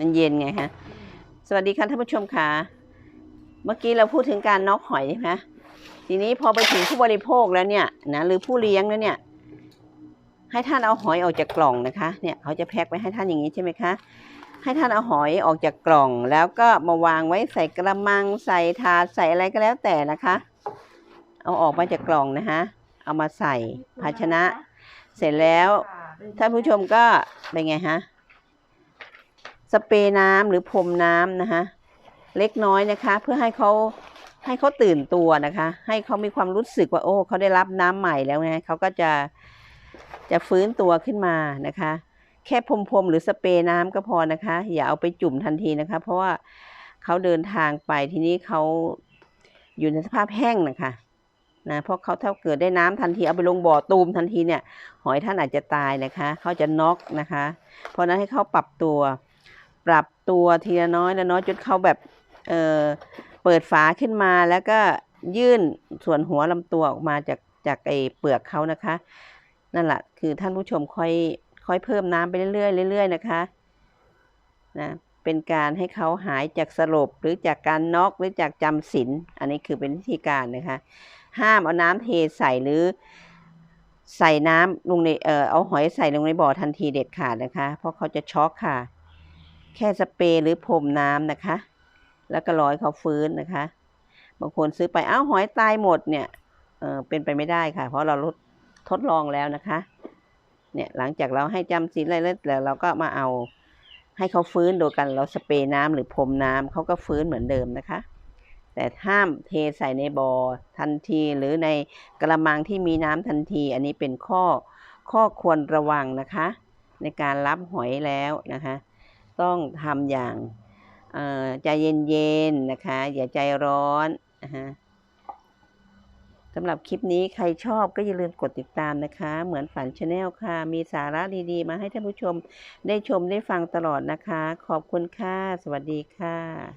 มันเย็นไงฮะ สวัสดีค่ะท่านผู้ชมค่ะ เมื่อกี้เราพูดถึงการน็อกหอยใช่ไหมทีนี้พอไปถึงผู้บริโภคแล้วเนี่ยนะหรือผู้เลี้ยงแล้วเนี่ย ให้ท่านเอาหอยออกจากกล่องนะคะ เนี่ยเขาจะแพ็คไว้ให้ท่านอย่างนี้ใช่ไหมคะ ให้ท่านเอาหอยออกจากกล่อง แล้วก็มาวางไว้ใส่กระมังใส่ถาดใส่อะไรก็แล้วแต่นะคะ เอาออกมาจากกล่องนะคะ เอามาใส่ภาชนะ เสร็จแล้วท่านผู้ชมก็เป็นไงฮะ สเปรย์น้ำหรือพรมน้ำนะคะ เล็กน้อยนะคะ เพื่อให้เขาให้เขาตื่นตัวนะคะ ให้เขามีความรู้สึกว่าโอ้เขาได้รับน้ำใหม่แล้วนะเขาก็จะจะฟื้นตัวขึ้นมานะคะ แค่พรมๆหรือสเปรย์น้ำก็พอนะคะ อย่าเอาไปจุ่มทันทีนะคะ เพราะว่าเขาเดินทางไปทีนี้เขาอยู่ในสภาพแห้งนะคะนะเพราะเขาถ้าเกิดได้น้ำทันทีเอาไปลงบ่อตูมทันทีเนี่ย หอยท่านอาจจะตายนะคะ เขาจะน็อกนะคะ เพราะนั้นให้เขาปรับตัว ปรับตัวทีละน้อยละน้อยจนเขาแบบเออเปิดฝาขึ้นมาแล้วก็ยื่นส่วนหัวลำตัวออกมาจากจากไอเปลือกเขานะคะ นั่นแหละคือท่านผู้ชมค่อยค่อยเพิ่มน้ำไปเรื่อยๆเรื่อยๆนะคะนะเป็นการให้เขาหายจากสลบหรือจากการน็อกหรือจากจำศีลอันนี้คือเป็นวิธีการนะคะ ห้ามเอาน้ำเทใส่หรือใส่น้ำลงในเอ่อเอาหอยใส่ลงในบ่อทันทีเด็ดขาดนะคะ เพราะเขาจะช็อกค่ะ แค่สเปรย์หรือพรมน้ำนะคะ แล้วก็รอให้เขาฟื้นนะคะ บางคนซื้อไปอ้าวหอยตายหมดเนี่ยเออเป็นไปไม่ได้ค่ะ เพราะเราทดลองแล้วนะคะ เนี่ยหลังจากเราให้จำศีลอะไรแล้วเราก็มาเอาให้เขาฟื้นโดยการเราสเปรย์น้ำหรือพรมน้ำเขาก็ฟื้นเหมือนเดิมนะคะ แต่ห้ามเทใส่ในบอ่อทันทีหรือในกระมังที่มีน้ำทันที อันนี้เป็นข้อข้อควรระวังนะคะ ในการรับหอยแล้วนะคะ ต้องทำอย่างใจเย็นๆนะคะ อย่าใจร้อนนะคะสำหรับคลิปนี้ใครชอบก็อย่าลืมกดติดตามนะคะ เหมือนฝันชาแนลค่ะ มีสาระดีๆ มาให้ท่านผู้ชมได้ชมได้ฟังตลอดนะคะ ขอบคุณค่ะ สวัสดีค่ะ